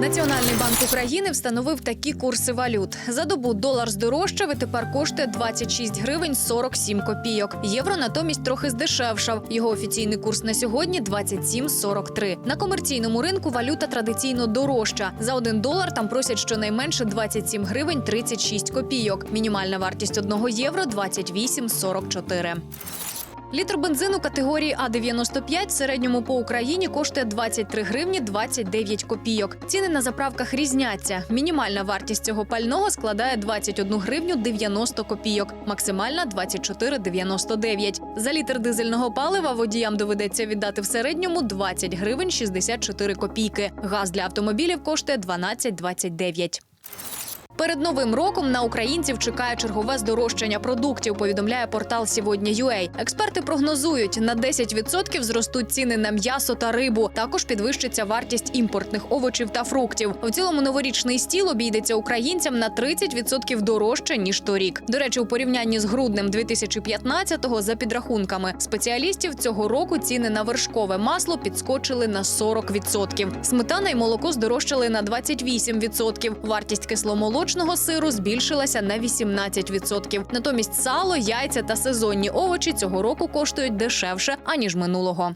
Національний банк України встановив такі курси валют. За добу долар здорожчав і тепер коштує 26 гривень 47 копійок. Євро натомість трохи здешевшав. Його офіційний курс на сьогодні 27,43. На комерційному ринку валюта традиційно дорожча. За один долар там просять щонайменше 27 гривень 36 копійок. Мінімальна вартість одного євро 28,44. Літр бензину категорії А95 в середньому по Україні коштує 23 гривні 29 копійок. Ціни на заправках різняться. Мінімальна вартість цього пального складає 21 гривню 90 копійок, максимальна 24,99. За літр дизельного палива водіям доведеться віддати в середньому 20 гривень 64 копійки. Газ для автомобілів коштує 12,29. Перед новим роком на українців чекає чергове здорожчання продуктів. Повідомляє портал Сьогодні.UA. Експерти прогнозують, на 10% зростуть ціни на м'ясо та рибу. Також підвищиться вартість імпортних овочів та фруктів. У цілому новорічний стіл обійдеться українцям на 30% дорожче ніж торік. До речі, у порівнянні з груднем 2015-го, за підрахунками спеціалістів цього року ціни на вершкове масло підскочили на 40%. Сметана й молоко здорожчали на 28%. Вартість кисломолочного сиру збільшилася на 18%. Натомість сало, яйця та сезонні овочі цього року коштують дешевше аніж минулого.